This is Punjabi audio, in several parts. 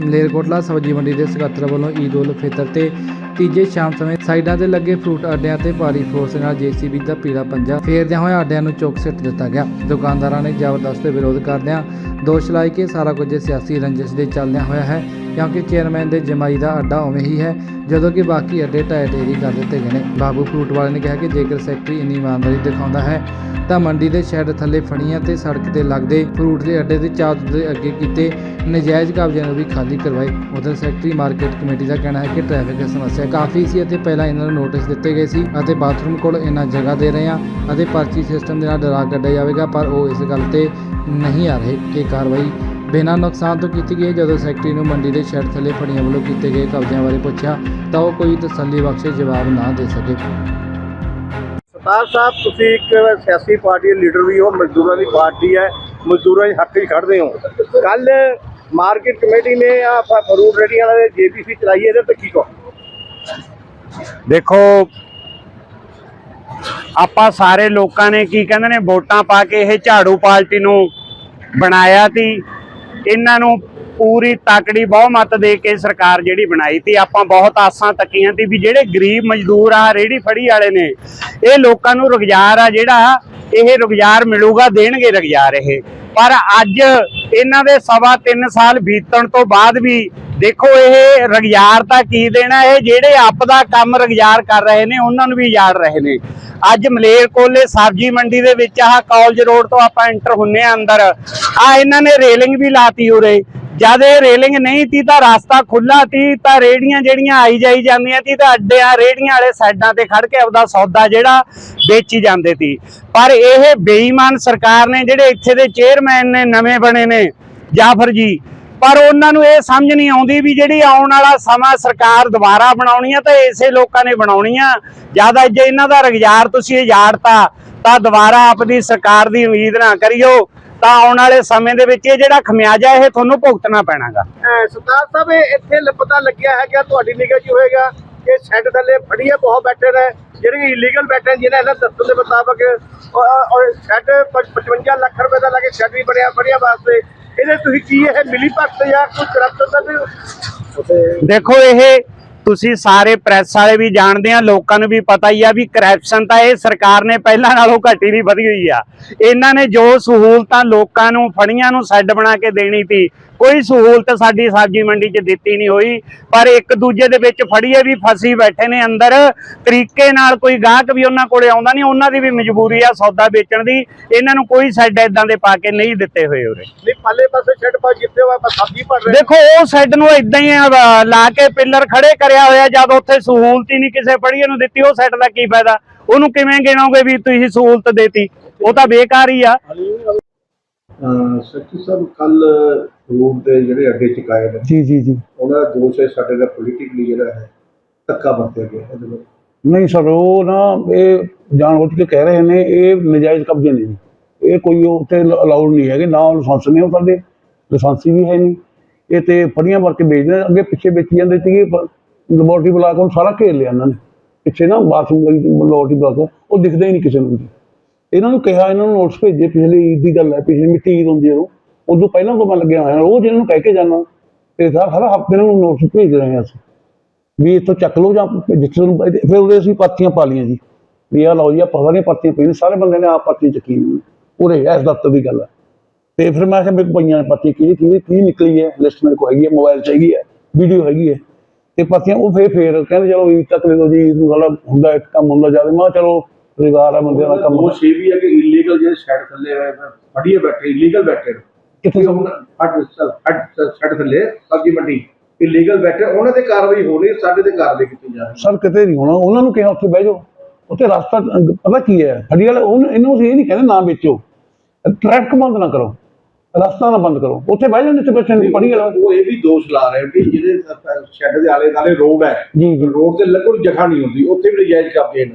ਮਲੇਰਕੋਟਲਾ ਸਬਜ਼ੀ ਮੰਡੀ ਦੇ ਸਕੱਤਰ ਵੱਲੋਂ ਈਦ ਉਲ ਫਿਤਰ ਤੇ ਤੀਜੇ ਸ਼ਾਮ ਸਮੇਂ ਸਾਈਡਾਂ ਤੇ ਲੱਗੇ ਫਰੂਟ ਅੱਡਿਆਂ ਤੇ ਭਾਰੀ ਫੋਰਸ ਨਾਲ ਜੀਸੀਬੀ ਦਾ ਪੀਲਾ ਪੰਜਾ ਫੇਰਦਿਆਂ ਹੋਇਆ ਅੱਡਿਆਂ ਨੂੰ ਚੁੱਕ ਸਿੱਟ ਦਿੱਤਾ ਗਿਆ। ਦੁਕਾਨਦਾਰਾਂ ਨੇ ਜ਼ਬਰਦਸਤ ਵਿਰੋਧ ਕਰਦਿਆਂ ਦੋਸ਼ ਲਾਏ ਕਿ ਸਾਰਾ ਕੁਝ ਸਿਆਸੀ ਰੰਜਿਸ਼ ਦੇ ਚੱਲਦਿਆਂ ਹੋਇਆ ਹੈ। ਕਿਉਂਕਿ ਚੇਅਰਮੈਨ ਦੇ ਜਮਾਈ ਦਾ ਅੱਡਾ ਉਵੇਂ ਹੀ ਹੈ, ਜਦੋਂ ਕਿ ਬਾਕੀ ਅੱਡੇ ਢਾਏ ਢੇਰੀ ਕਰ ਦਿੱਤੇ ਗਏ ਨੇ। ਬਾਬੂ ਫਰੂਟ ਵਾਲੇ ਨੇ ਕਿਹਾ ਕਿ ਜੇਕਰ ਸੈਕਟਰੀ ਇੰਨੀ ਇਮਾਨਦਾਰੀ ਦਿਖਾਉਂਦਾ ਹੈ, ਤਾਂ ਮੰਡੀ ਦੇ ਸ਼ੈੱਡ ਥੱਲੇ ਫੜੀਆਂ ਤੇ ਸੜਕ ਤੇ ਲੱਗਦੇ ਫਰੂਟ ਦੇ ਅੱਡੇ ਦੇ ਚਾਰ ਦੇ ਅੱਗੇ ਕੀਤੇ ਨਜਾਇਜ਼ ਕਬਜ਼ਿਆਂ ਨੂੰ ਵੀ ਖਾਲੀ ਕਰਵਾਏ। ਉਧਰ ਸੈਕਟਰੀ ਮਾਰਕੀਟ ਕਮੇਟੀ ਦਾ ਕਹਿਣਾ ਹੈ ਕਿ ਟ੍ਰੈਫਿਕ ਦੀ ਸਮੱਸਿਆ ਕਾਫੀ ਸੀ ਅਤੇ ਪਹਿਲਾਂ ਇਹਨਾਂ ਨੂੰ ਨੋਟਿਸ ਦਿੱਤੇ ਗਏ ਸੀ ਅਤੇ ਬਾਥਰੂਮ ਕੋਲ ਇਹਨਾਂ ਜਗ੍ਹਾ ਦੇ ਰਹੇ ਹਾਂ ਅਤੇ ਪਰਚੀ ਸਿਸਟਮ ਦੇ ਨਾਲ ਡਰਾ ਕੱਢਿਆ ਜਾਵੇਗਾ, ਪਰ ਉਹ ਇਸ ਗੱਲ ਤੇ ਨਹੀਂ ਆ ਰਹੇ ਕਿ ਕਾਰਵਾਈ ਬਿਨਾਂ ਨੁਕਸਾਨ ਤੋਂ ਕੀਤੀ ਗਈ। ਜਦੋਂ ਸੈਕਟਰੀ ਨੂੰ ਮੰਡੀ ਦੇ ਸ਼ੈੱਡ ਥੱਲੇ ਫੜੀਆਂ ਵੱਲੋਂ ਕੀਤੇ ਗਏ ਕਬਜ਼ਿਆਂ ਬਾਰੇ ਪੁੱਛਿਆ ਤਾਂ ਉਹ ਕੋਈ ਤਸੱਲੀ ਬਖਸ਼ੇ ਜਵਾਬ ਨਾ ਦੇ ਸਕੇ। ਸਰਦਾਰ ਸਾਹਿਬ ਤੁਸੀਂ ਇੱਕ ਸਿਆਸੀ ਪਾਰਟੀ ਦੇ ਲੀਡਰ ਵੀ ਹੋ ਮਜ਼ਦੂਰਾਂ ਦੀ ਪਾਰਟੀ ਹੈ। ਮਜ਼ਦੂਰਾਂ ਦੇ ਹੱਕ 'ਚ ਖੜਦੇ ਹੋ। ਕੱਲ ਮਾਰਕੀਟ ਕਮੇਟੀ ਨੇ ਆ ਫਰੂਟ ਰੇਹੜੀਆਂ ਵਾਲੇ ਜੇਬੀਸੀ ਚਲਾਈ ਇਹਦੇ ਤੇ ਕੀ ਕਹੋ ਦੇਖੋ ਆਪਾਂ ਸਾਰੇ ਲੋਕਾਂ ਨੇ ਕੀ ਕਹਿੰਦੇ ਨੇ ਵੋਟਾਂ ਪਾ ਕੇ ਇਹ ਝਾੜੂ ਪਾਰਟੀ ਨੂੰ ਬਣਾਇਆ ਤੀ ਇਹਨਾਂ ਨੂੰ ਪੂਰੀ ਤਾਕੜੀ ਬਹੁਮਤ ਦੇ ਕੇ ਸਰਕਾਰ ਜਿਹੜੀ ਬਣਾਈ ਤੀ, ਆਪਾਂ ਬਹੁਤ ਆਸਾਂ ਤੱਕੀਆਂ ਤੀ ਵੀ ਜਿਹੜੇ ਗਰੀਬ ਮਜ਼ਦੂਰ ਆ ਰੇੜੀ ਫੜੀ ਵਾਲੇ ਨੇ, ਇਹ ਲੋਕਾਂ ਨੂੰ ਰੁਜ਼ਗਾਰ ਆ ਜਿਹੜਾ, ਇਹ ਰੁਜ਼ਗਾਰ ਮਿਲੂਗਾ, ਦੇਣਗੇ ਰੁਜ਼ਗਾਰ ਇਹ। ਪਰ ਅੱਜ ਇਹਨਾਂ ਦੇ ਸਵਾ 3 ਸਾਲ ਬੀਤਣ ਤੋਂ ਬਾਅਦ ਵੀ ਦੇਖੋ ਇਹ ਰੁਜ਼ਗਾਰ ਤਾਂ ਕੀ ਦੇਣਾ, ਇਹ ਜਿਹੜੇ ਆਪ ਦਾ ਕੰਮ ਰੁਜ਼ਗਾਰ ਕਰ ਰਹੇ ਨੇ, ਉਹਨਾਂ ਨੂੰ ਵੀ ਯਾਦ ਰਹੇ ਨੇ। ਅੱਜ ਮਲੇਰਕੋਲੇ ਸਬਜ਼ੀ ਮੰਡੀ ਦੇ ਵਿੱਚ ਆਹ ਕਾਲਜ ਰੋਡ ਤੋਂ ਆਪਾਂ ਐਂਟਰ ਹੁੰਨੇ ਆ ਅੰਦਰ। ਆ ਇਹਨਾਂ ਨੇ ਰੇਲਿੰਗ ਵੀ ਲਾਤੀ ਉਰੇ। ਜਦ ਇਹ ਰੇਲਿੰਗ ਨਹੀਂ ਤੀ ਤਾਂ ਰਸਤਾ ਖੁੱਲਾ ਤੀ, ਤਾਂ ਰੇੜੀਆਂ ਜਿਹੜੀਆਂ ਆਈ ਜਾਈ ਜਾਂਦੀਆਂ ਤੀ, ਤਾਂ ਅੱਡਿਆਂ ਰੇੜੀਆਂ ਵਾਲੇ ਸਾਈਡਾਂ ਤੇ ਖੜ ਕੇ ਆਪਦਾ ਸੌਦਾ ਜਿਹੜਾ ਵੇਚੀ ਜਾਂਦੇ ਸੀ ਪਰ ਇਹ ਬੇਈਮਾਨ ਸਰਕਾਰ ਨੇ ਜਿਹੜੇ ਇੱਥੇ ਦੇ ਚੇਅਰਮੈਨ ਨੇ, ਨਵੇਂ ਬਣੇ ਨੇ, ਜਾਫਰ ਜੀ, ਪਰ ਉਹਨਾਂ ਨੂੰ ਇਹ ਸਮਝ ਨਹੀਂ ਆਉਂਦੀ ਵੀ ਜਿਹੜੀ ਆਉਣ ਵਾਲਾ ਸਮਾਂ ਸਰਕਾਰ ਦੁਬਾਰਾ ਬਣਾਉਣੀ ਆ ਤਾਂ ਇਸੇ ਲੋਕਾਂ ਨੇ ਬਣਾਉਣੀ ਆ। ਜ਼ਿਆਦਾ ਜੇ ਇਹਨਾਂ ਦਾ ਰੁਜ਼ਗਾਰ ਤੁਸੀਂ ਉਜਾੜਤਾ, ਤਾਂ ਦੁਬਾਰਾ ਆਪਦੀ ਸਰਕਾਰ ਦੀ ਉਮੀਦ ਨਾ ਕਰਿਓ। ਤਾਂ ਆਉਣ ਵਾਲੇ ਸਮੇਂ ਦੇ ਵਿੱਚ ਇਹ ਜਿਹੜਾ ਖਮਿਆਜਾ ਇਹ ਤੁਹਾਨੂੰ ਭੁਗਤਣਾ ਪੈਣਾਗਾ। ਸਰਦਾਰ ਸਾਹਿਬ ਇੱਥੇ ਪਤਾ ਲੱਗਿਆ ਹੈ ਕਿ ਤੁਹਾਡੀ ਨਿਗਾਹ 'ਚ ਹੋਏਗਾ ਕਿ ਸ਼ੈੱਡ ਥੱਲੇ ਫੜੀਏ ਬਹੁਤ ਬੈਠੇ ਨੇ ਜਿਹੜੇ ਇਲੀਗਲ ਬੈਠੇ ਨੇ ਜਿਹਨਾਂ ਇਹਨਾਂ ਦੱਸਣ ਦੇ ਮੁਤਾਬਕ ਔਰ- ਸ਼ੈੱਡ 55 ਲੱਖ ਰੁਪਏ ਦਾ ਲੱਗੇ ਸ਼ੈੱਡ ਵੀ ਬਣਿਆ ਫੜੀਆਂ ਵਾਸਤੇ। ਇਹਦੇ ਤੁਸੀਂ ਕੀ ਇਹ ਮਿਲੀ ਭਗਤ ਜਾਂ ਕੋਈ ਕਰਪਸ਼ਨ ਦਾ ਵੀ ਦੇਖੋ ਇਹ ਤੁਸੀਂ ਸਾਰੇ ਪ੍ਰੈਸ ਵਾਲੇ ਵੀ ਜਾਣਦੇ ਆ ਲੋਕਾਂ ਨੂੰ ਵੀ ਪਤਾ ਹੀ ਆ ਵੀ ਕਰਪਸ਼ਨ ਤਾਂ ਇਹ ਸਰਕਾਰ ਨੇ ਪਹਿਲਾਂ ਨਾਲੋਂ ਘਟੀ ਨਹੀਂ ਵਧੀ ਹੋਈ ਆ। ਇਹਨਾਂ ਨੇ ਜੋ ਸਹੂਲਤਾਂ ਲੋਕਾਂ ਨੂੰ ਫੜੀਆਂ ਨੂੰ ਸੈੱਡ ਬਣਾ ਕੇ ਦੇਣੀ ਸੀ ਕੋਈ ਸਹੂਲਤ ਸਾਡੀ ਸਬਜ਼ੀ ਮੰਡੀ 'ਚ ਦਿੱਤੀ ਨਹੀਂ ਹੋਈ। ਪਰ ਇੱਕ ਦੂਜੇ ਦੇ ਵਿੱਚ ਫੜੀਏ ਵੀ ਫਸੀ ਬੈਠੇ ਨੇ ਅੰਦਰ ਤਰੀਕੇ ਨਾਲ ਕੋਈ ਗਾਹਕ ਵੀ ਉਹਨਾਂ ਕੋਲੇ ਆਉਂਦਾ ਨਹੀਂ ਉਹਨਾਂ ਦੀ ਵੀ ਮਜਬੂਰੀ ਆ ਸੌਦਾ ਵੇਚਣ ਦੀ। ਇਹਨਾਂ ਨੂੰ ਕੋਈ ਸੈੱਡ ਇਦਾਂ ਦੇ ਪਾ ਕੇ ਨਹੀਂ ਦਿੱਤੇ ਹੋਏ ਉਰੇ। ਨਹੀਂ ਪੱਲੇ ਪਾਸੇ ਸ਼ੈੱਡ ਪਾ ਜਿੱਥੇ ਆਪਾਂ ਸਬਜ਼ੀ ਭਰ ਰਹੇ ਦੇਖੋ ਉਹ ਸੈੱਡ ਨੂੰ ਇਦਾਂ ਹੀ ਲਾ ਕੇ ਪਿੱਲਰ ਖੜੇ ਕਰਿਆ ਹੋਇਆ ਜਦ ਉੱਥੇ ਸਹੂਲਤ ਹੀ ਨਹੀਂ ਕਿਸੇ ਫੜੀਏ ਨੂੰ ਦਿੱਤੀ ਉਹ ਸੈੱਡ ਦਾ ਕੀ ਫਾਇਦਾ? ਉਹਨੂੰ ਕਿਵੇਂ ਗਿਣੋਗੇ ਵੀ ਤੁਸੀਂ ਸਹੂਲਤ ਦੇਤੀ? ਉਹ ਤਾਂ ਬੇਕਾਰ ਹੀ ਆ। ਸੱਚੀ ਸਾਹਿਬ ਕੱਲ ਰੂਟ ਦੇ ਜਿਹੜੇ ਅੱਡੇ ਚੁਕਾਏ ਨੇ ਜੀ ਜੀ ਜੀ। ਉਹਨਾਂ ਦਾ ਦੋਸ਼ ਹੈ ਸਾਡੇ ਦਾ ਪੋਲੀਟਿਕਲੀ ਜਿਹੜਾ ਹੈ ਧੱਕਾ ਵਰਤਿਆ ਗਿਆ ਇਹਦੇ ਵਿੱਚ ਨਹੀਂ ਸਰ ਉਹ ਨਾ ਇਹ ਜਾਣਬੁੱਝ ਕੇ ਕਹਿ ਰਹੇ ਨੇ ਇਹ ਨਜਾਇਜ਼ ਕਬਜ਼ੇ ਨੇ ਜੀ। ਇਹ ਕੋਈ ਉੱਥੇ ਅਲਾਉਡ ਨਹੀਂ ਹੈਗੇ ਨਾ ਲਾਇਸੈਂਸ ਨੇ ਉਹ ਸਾਡੇ ਲਾਇਸੈਂਸੀ ਵੀ ਹੈ ਨਹੀਂ। ਇਹ ਤੇ ਫੜੀਆਂ ਭਰ ਕੇ ਵੇਚਦੇ ਅੱਗੇ ਪਿੱਛੇ ਵੇਚੀ ਜਾਂਦੇ ਸੀਗੇ ਲੈਬੋਰਟਰੀ ਬੁਲਾ ਕੇ ਉਹਨੂੰ ਸਾਰਾ ਘੇਰ ਲਿਆ ਇਹਨਾਂ ਨੇ। ਪਿੱਛੇ ਨਾ ਬਾਥਰੂਮ ਵਾਲੀ ਲੈਬੋਰਟਰੀ ਬੁਲਾ ਕੇ, ਉਹ ਦਿਖਦਾ ਹੀ ਨਹੀਂ ਕਿਸੇ ਨੂੰ। ਇਹਨਾਂ ਨੂੰ ਕਿਹਾ, ਇਹਨਾਂ ਨੂੰ ਨੋਟਸ ਭੇਜੇ, ਪਿਛਲੀ ਈਦ ਦੀ ਗੱਲ ਹੈ, ਪਿਛਲੀ ਮਿੱਟੀ ਈਦ ਹੁੰਦੀ ਹੈ ਉਹ। ਉਦੋਂ ਪਹਿਲਾਂ ਤੋਂ ਮੈਂ ਲੱਗਿਆ ਹੋਇਆ, ਰੋਜ਼ ਇਹਨਾਂ ਨੂੰ ਕਹਿ ਕੇ ਜਾਣਾ ਤੇ ਹਰ ਹਰ ਹਫ਼ਤੇ ਇਹਨਾਂ ਨੂੰ ਨੋਟਸ ਭੇਜ ਰਹੇ ਹਾਂ ਅਸੀਂ। ਵੀ ਇੱਥੋਂ ਚੱਕ ਲਓ ਜਾਂ ਜਿੱਥੇ ਤੁਹਾਨੂੰ ਫਿਰ ਉਹਦੇ ਅਸੀਂ ਪਾਤੀਆਂ ਪਾ ਲਈਆਂ ਜੀ। ਵੀ ਆ ਲਓ ਜੀ ਆ ਪਤਾ ਨਹੀਂ ਪਾਤੀਆਂ ਪਈਆਂ ਸਾਰੇ ਬੰਦੇ ਨੇ ਆਪ ਪਾਤੀ ਚੱਕੀ ਹੋਈ ਉਰੇ ਇਸ ਦਫ਼ਤਰ ਦੀ ਗੱਲ ਹੈ। ਤੇ ਫਿਰ ਮੈਂ ਕਿਹਾ ਮੇਰੇ ਪਈਆਂ ਨੇ ਪਾਤੀਆਂ ਕੀ ਕੀ ਕੀ ਨਿਕਲੀ ਹੈ? ਲਿਸਟ ਮੇਰੇ ਕੋਲ ਹੈਗੀ ਹੈ ਮੋਬਾਈਲ 'ਚ ਹੈਗੀ ਹੈ ਵੀਡੀਓ ਹੈਗੀ ਹੈ। ਤੇ ਪਾਤੀਆਂ ਉਹ ਫੇਰ ਫੇਰ ਕਹਿੰਦੇ ਚਲੋ ਈਦ ਤੱਕ ਦੇ ਦਿਓ ਜੀ ਈਦ ਨੂੰ ਸਾਡਾ ਹੁੰਦਾ ਇੱਕ ਕੰਮ ਹੁੰਦਾ ਜਾਵੇ ਮੈਂ ਕਿਹਾ ਚਲੋ ਰੁਜ਼ਗਾਰ ਆ ਬੰਦਿਆਂ ਦਾ ਕੰਮ। ਦੋਸ਼ ਇਹ ਵੀ ਹੈ ਕਿ ਇਲੀਗਲ ਜਿਹੜੇ ਸ਼ੈਡ ਥੱਲੇ ਹੋਏ ਫੜੀਏ ਬੈਠੇ ਇਲੀਗਲ ਬੈਠੇ। ਕਿੱਥੇ ਅੱਡ ਸ਼ੈਡ ਥੱਲੇ ਸਬਜ਼ੀ ਮੰਡੀ ਇਲੀਗਲ ਬੈਠੇ ਉਹਨਾਂ ਤੇ ਕਾਰਵਾਈ ਹੋਣੀ ਸਾਡੇ ਤੇ ਕਾਰਵਾਈ ਕੀਤੀ ਜਾ ਰਹੀ ਸਰ ਕਿਤੇ ਨਹੀਂ ਹੋਣਾ। ਉਹਨਾਂ ਨੂੰ ਕਿਹਾ ਉੱਥੇ ਬਹਿ ਜਾਓ। ਉੱਥੇ ਰਸਤਾ ਪਤਾ ਕੀ ਹੈ? ਫੜੀ ਵਾਲੇ ਉਹਨੂੰ ਇਹਨੂੰ ਅਸੀਂ ਇਹ ਨਹੀਂ ਕਹਿੰਦੇ ਨਾ ਵੇਚੋ। ਟ੍ਰੈਫਿਕ ਬੰਦ ਨਾ ਕਰੋ। ਰਸਤਾ ਨਾ ਬੰਦ ਕਰੋ। ਉੱਥੇ ਬਹਿ ਜਾਓ ਜਿੱਥੇ ਬੈਠੇ ਨੇ ਫੜੀ ਵਾਲਾ। ਉਹ ਇਹ ਵੀ ਦੋਸ਼ ਲਾ ਰਹੇ ਕਿ ਜਿਹਦੇ ਸ਼ੈਡ ਦੇ ਆਲੇ ਦੁਆਲੇ ਰੋਡ ਹੈ ਜੀ ਰੋਡ ਤੇ ਲੱਗਣ ਜਗ੍ਹਾ ਨਹੀਂ ਹੁੰਦੀ ਉੱਥੇ ਵੀ ਨਜਾਇਜ਼ ਕਬਜ਼ੇ ਨੇ।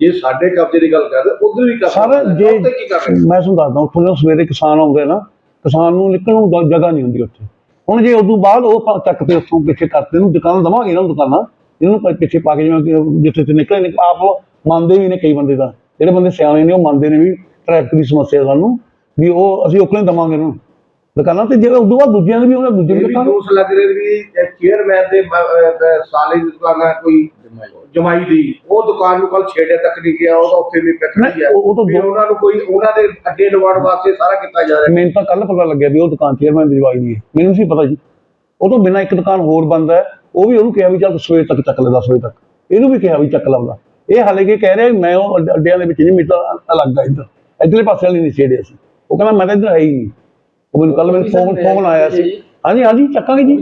ਜੇ ਸਾਡੇ ਕਬਜ਼ੇ ਦੀ ਗੱਲ ਕਰਦੇ ਉਧਰ ਵੀ ਕਬਜ਼ੇ ਸਰ। ਜੇ ਮੈਂ ਤੁਹਾਨੂੰ ਦੱਸਦਾ ਉੱਥੋਂ ਜਦੋਂ ਸਵੇਰੇ ਕਿਸਾਨ ਆਉਂਦੇ ਨਾ ਕਿਸਾਨ ਨੂੰ ਨਿਕਲਣ ਨੂੰ ਦ- ਜਗ੍ਹਾ ਨਹੀਂ ਹੁੰਦੀ ਉੱਥੇ। ਹੁਣ ਜੇ ਉਦੋਂ ਬਾਅਦ ਉਹ ਚੱਕ ਤੇ ਉੱਥੋਂ ਪਿੱਛੇ ਕਰਤੇ ਨੂੰ ਦੁਕਾਨ ਦਵਾਂਗੇ ਨੂੰ ਦੁਕਾਨਾਂ ਇਹਨੂੰ ਪਿੱਛੇ ਪਾ ਕੇ ਜਿਵੇਂ ਕਿ ਜਿੱਥੇ ਤੇ ਨਿਕਲੇ ਨੇ ਆਪ ਮੰਨਦੇ ਵੀ ਨੇ ਕਈ ਬੰਦੇ ਦਾ ਜਿਹੜੇ ਬੰਦੇ ਸਿਆਣੇ ਨੇ ਉਹ ਮੰਨਦੇ ਨੇ ਵੀ ਟ੍ਰੈਫਿਕ ਦੀ ਸਮੱਸਿਆ ਸਾਨੂੰ। ਵੀ ਉਹ ਅਸੀਂ ਉਕਲੇ ਦਵਾਂਗੇ ਇਹਨਾਂ ਨੂੰ। ਦੁਕਾਨਾਂ ਤੇ ਜਿਹੜੇ ਉਦੋਂ ਬਾਅਦ ਦੂਜਿਆਂ ਦੇ ਵੀ ਉਹਨਾਂ ਦੂਜੇ ਇਹ ਵੀ ਦੁਕਾਨ ਦੋਸ਼ ਲੱਗ ਰਹੇ ਵੀ ਚੇਅਰਮੈਨ ਦੇ ਅਹ ਸਾਲੇ ਦੀ ਦੁਕਾਨ ਹੈ ਕੋਈ ਜਮਾਈ ਦੀ। ਉਹ ਦੁਕਾਨ ਨੂੰ ਕੱਲ ਛੇੜੇ ਤੱਕ ਨਹੀਂ ਗਿਆ ਉਹਦਾ ਉੱਥੇ ਵੀ ਨਹੀਂ, ਨਹੀਂ ਹੈ। ਉਹ- ਉਹ ਤਾਂ ਦੋ- ਉਹਨਾਂ ਨੂੰ ਕੋਈ ਉਹਨਾਂ ਦੇ ਅੱਡੇ ਲਵਾਉਣ ਵਾਸਤੇ ਸਾਰਾ ਕੀਤਾ ਜਾ ਰਿਹਾ। ਮੈਨੂੰ ਤਾਂ ਕੱਲ ਪਤਾ ਲੱਗਿਆ ਵੀ ਉਹ ਦੁਕਾਨ ਚੇਅਰਮੈਨ ਦੀ ਜਵਾਈ ਦੀ ਹੈ। ਮੈਨੂੰ ਨਹੀਂ ਸੀ ਪਤਾ ਜੀ। ਉਹ ਤੋਂ ਬਿਨਾਂ ਇੱਕ ਦੁਕਾਨ ਹੋਰ ਬੰਦ ਹੈ। ਉਹ ਵੀ ਉਹਨੂੰ ਕਿਹਾ ਵੀ ਚੱਲ ਸਵੇਰ ਤੱਕ ਚੱਕ ਲੈ 10 ਵਜੇ ਤੱਕ। ਇਹਨੂੰ ਵੀ ਕਿਹਾ ਵੀ ਚੱਕ ਲਵਦਾ ਇਹ ਹਾਲੇ ਕਿ ਕਹਿ ਰਿਹਾ ਵੀ ਮੈਂ ਉਹ ਅੱਡ- ਅੱਡਿਆਂ ਦੇ ਵਿੱਚ ਨਹੀਂ ਮੇਰਾ ਅਲੱਗ ਆ ਇੱਧਰ। ਇੱਧਰਲੇ ਪਾਸੇ ਵਾਲੀ ਨਹੀਂ ਛੇੜਿਆ ਸੀ। ਉਹ ਕਹਿੰਦਾ ਮੈਂ ਤਾਂ ਇੱਧਰ ਨਹੀਂ ਉਹ ਮੈਨੂੰ ਕੱਲ ਮੈਨੂੰ ਫੋਨ ਫੋਨ ਆਇਆ ਸੀ। ਹਾਂਜੀ ਹਾਂਜੀ ਚੱਕਾਂਗੇ ਜੀ।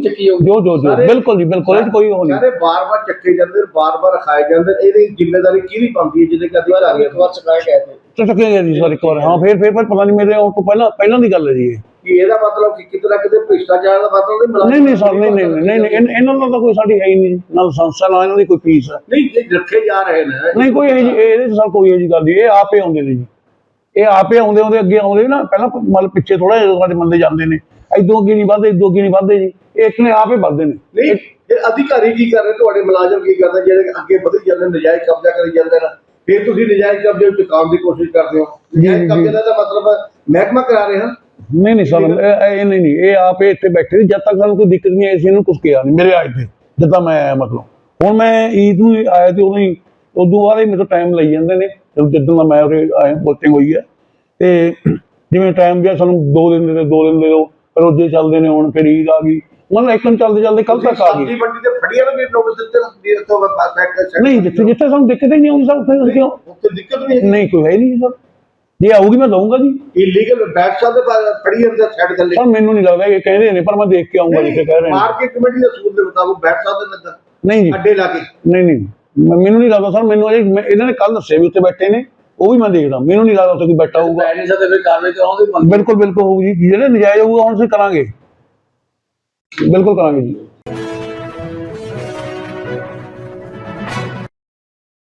ਜੋ ਜੋ ਜੋ। ਬਿਲਕੁਲ ਜੀ ਬਿਲਕੁਲ ਇਹ 'ਚ ਕੋਈ ਉਹ ਨਹੀਂ। ਸਾਰੇ ਬਾਰ-ਬਾਰ ਚੱਕੇ ਜਾਂਦੇ ਨੇ ਬਾਰ-ਬਾਰ ਖਾਏ ਜਾਂਦੇ ਨੇ। ਇਹਦੀ ਜ਼ਿੰਮੇਵਾਰੀ ਕਿਹਦੀ ਹੈ ਜਿਹਦੇ ਕਿ ਅਧਿਕਾਰੀ ਇੱਕ ਵਾਰ ਗਏ ਨੇ। ਤੇ ਚੱਕਿਆ ਜੀ ਸਰ ਇੱਕ ਵਾਰ। ਹਾਂ ਫੇਰ ਫੇਰ ਪਰ ਪਤਾ ਨਹੀਂ ਮੇਰੇ ਆਉਣ ਤੋਂ ਪਹਿਲਾਂ ਪਹਿਲਾਂ ਦੀ ਗੱਲ ਹੈ ਜੀ ਇਹ। ਕਿ ਇਹਦਾ ਮਤਲਬ ਕਿ ਕਿਤੇ ਨਾ ਕਿਤੇ ਭ੍ਰਿਸ਼ਟਾਚਾਰ ਦਾ ਮਤਲਬ ਨਹੀਂ ਮਿਲਾ। ਨਹੀਂ ਨਹੀਂ ਸਰ ਨਹੀਂ ਨਹੀਂ ਨਹੀਂ ਨਹੀਂ ਇਹਨਾਂ ਦਾ ਤਾਂ ਕੋਈ ਸਾਡੀ ਹੈ ਹੀ ਨਹੀਂ। ਨਾ ਸੰਸਥਾ ਨਾ ਇਹਨਾਂ ਦੀ ਕੋਈ ਫੀਸ ਨਹੀਂ ਇਹ ਰੱਖੇ ਜਾ ਰਹੇ ਨੇ। ਨਹੀਂ ਕੋਈ ਇਹ ਇਹਦੇ ਚ ਸਰ ਕੋਈ ਇਹ ਜੀ ਗੱਲ ਨਹੀਂ। ਇਹ ਆਪੇ ਆਉਂਦੇ ਨੇ ਜੀ। ਇਹ ਆਪੇ ਆਉਂਦੇ ਆਉਂਦੇ ਅੱਗੇ ਆਉਂਦੇ ਨਾ ਪਹਿਲਾਂ ਮਤਲਬ ਪਿੱਛੇ ਥੋੜਾ ਜਿਹਾ ਸਾਡੇ ਬੰਦੇ ਜਾਂਦੇ ਨੇ ਇਦੋਂ ਅੱਗੇ ਨਹੀਂ ਵੱਧਦੇ ਇਦੋਂ ਅੱਗੇ ਨਹੀਂ ਵੱਧਦੇ ਜੀ। ਇਹ ਇੱਕ ਨੇ ਆਪੇ ਵੱਧਦੇ ਨੇ। ਨਹੀਂ ਇਹ ਅਧਿਕਾਰੀ ਕੀ ਕਰ ਰਹੇ ਤੁਹਾਡੇ ਮੁਲਾਜ਼ਮ ਕੀ ਕਰਦੇ ਜਿਹੜੇ ਅੱਗੇ ਵਧੀ ਜਾਂਦੇ ਨਜਾਇਜ਼ ਕਬਜ਼ਾ ਕਰੀ ਜਾਂਦੇ ਨੇ। ਫਿਰ ਤੁਸੀਂ ਨਜਾਇਜ਼ ਕਬਜ਼ੇ ਵਿੱਚ ਕਾਮ ਦੀ ਕੋਸ਼ਿਸ਼ ਕਰਦੇ ਹੋ। ਨਜਾਇਜ਼ ਕਬਜ਼ੇ ਦਾ ਮਤਲਬ ਮਹਿਕਮਾ ਕਰਾ ਰਹੇ। ਹਾਂ ਨਹੀਂ ਨਹੀਂ ਸਰ ਇਹ ਨਹੀਂ ਨਹੀਂ ਇਹ ਆਪੇ ਇੱਥੇ ਬੈਠੇ ਸੀ ਜਦ ਤੱਕ ਸਾਨੂੰ ਕੋਈ ਦਿੱਕਤ ਨਹੀਂ ਆਈ ਸੀ ਇਹਨੂੰ ਕੁਝ ਕਿਹਾ ਨਹੀਂ। ਮੇਰੇ ਆਏ ਤੇ ਜਿੱਦਾਂ ਮੈਂ ਆਇਆ ਮਤਲਬ। ਹੁਣ ਮੈਂ ਈਦ ਨੂੰ ਆਇਆ ਤੇ ਉਦੋਂ ਹੀ ਉਦੋਂ ਬਾਅਦ ਹੀ ਮੇਰੇ ਤੋਂ ਟਾਈਮ ਲਈ ਜਾਂਦੇ ਨੇ। ਜਦੋਂ ਜਿੱਦਾਂ ਦਾ ਮੈਂ ਉਰੇ ਆਇਆ ਪੋਸਟਿੰਗ ਹੋਈ ਹੈ। ਤੇ ਜਿਵੇਂ ਟਾਈਮ ਗਿਆ ਸਾਨੂੰ ਦੋ ਦਿਨ ਦੇ ਦਿਓ, ਦੋ ਦਿਨ ਦੇ ਦਿਓ ਰੋਜੇ ਚੱਲਦੇ ਨੇ ਹੁਣ ਫਿਰ ਈਦ ਆ ਗਈ। ਮਤਲਬ ਇੱਕ ਦਿਨ ਚੱਲਦੇ ਚੱਲਦੇ ਕੱਲ ਤੱਕ ਆ ਸਬਜ਼ੀ ਗਈ ਮੰਡੀ ਤੇ ਫੜੀਆਂ ਨੂੰ ਨੋਟਿਸ ਦਿੱਤੇ ਨੇ ਇੱਥੋਂ ਫੈਕਟ ਨਹੀਂ ਜਿੱਥੇ ਜਿੱਥੇ ਸਾਨੂੰ ਦਿੱਕਤ ਹੀ ਨਹੀਂ ਆਉਂਦੀ ਸਰ ਉੱਥੇ ਕਿਉਂ? ਉੱਥੇ ਦਿੱਕਤ ਨਹੀਂ ਨਹੀਂ ਕੋਈ ਹੈ ਨਹੀਂ ਸਰ। ਜੇ ਆਊਗੀ ਮੈਂ ਦਊਂਗਾ ਜੀ। ਇਲੀਗਲ ਬੈਕ ਸਾਹਿਬ ਦੇ ਫੜੀ ਅੰਦਰ ਸਾਈਡ ਥੱਲੇ। ਸਰ ਮੈਨੂੰ ਨਹੀਂ ਲੱਗਦਾ ਇਹ ਕਹਿੰਦੇ ਨੇ ਪਰ ਮੈਂ ਦੇਖ ਕੇ ਆਊਂਗਾ ਜਿੱਥੇ ਕਹਿ ਰਹੇ ਨੇ। ਮਾਰਕੀਟ ਕਮੇਟੀ ਦੇ ਅਸੂਲ ਦੇ ਮੁਤਾਬਕ ਬੈਕ ਸਾਹਿਬ ਦੇ ਅੰਦਰ ਨਹੀਂ ਜੀ। ਅੱਡੇ ਲਾ ਕੇ। ਨਹੀਂ ਨਹੀਂ। ਮੈਨੂੰ ਨਹੀਂ ਲੱਗਦਾ ਸਰ ਮੈਨੂੰ ਅਜੇ ਇਹਨਾਂ ਨੇ ਕੱਲ ਦੱਸਿਆ ਵੀ ਉੱਥੇ ਬੈਠੇ ਨੇ ਉਹ ਵੀ ਮੈਂ ਦੇਖਦਾ। ਮੈਨੂੰ ਨਹੀਂ ਲੱਗਦਾ ਉੱਥੇ ਕੋਈ ਬੈਠਾ ਹੋਊਗਾ। ਨਹੀਂ ਸਕਦੇ ਫਿਰ ਕਾਰਵਾਈ ਕਰਾਉਂਦੇ ਬਿਲਕੁਲ ਬਿਲਕੁਲ ਹੋਊ ਜੀ। ਜਿਹੜੇ ਨਜਾਇਜ਼ ਹੋਊਗਾ ਹੁਣ ਅਸੀਂ ਕਰਾਂਗੇ। ਬਿਲਕੁਲ ਕਰਾਂਗੇ ਜੀ।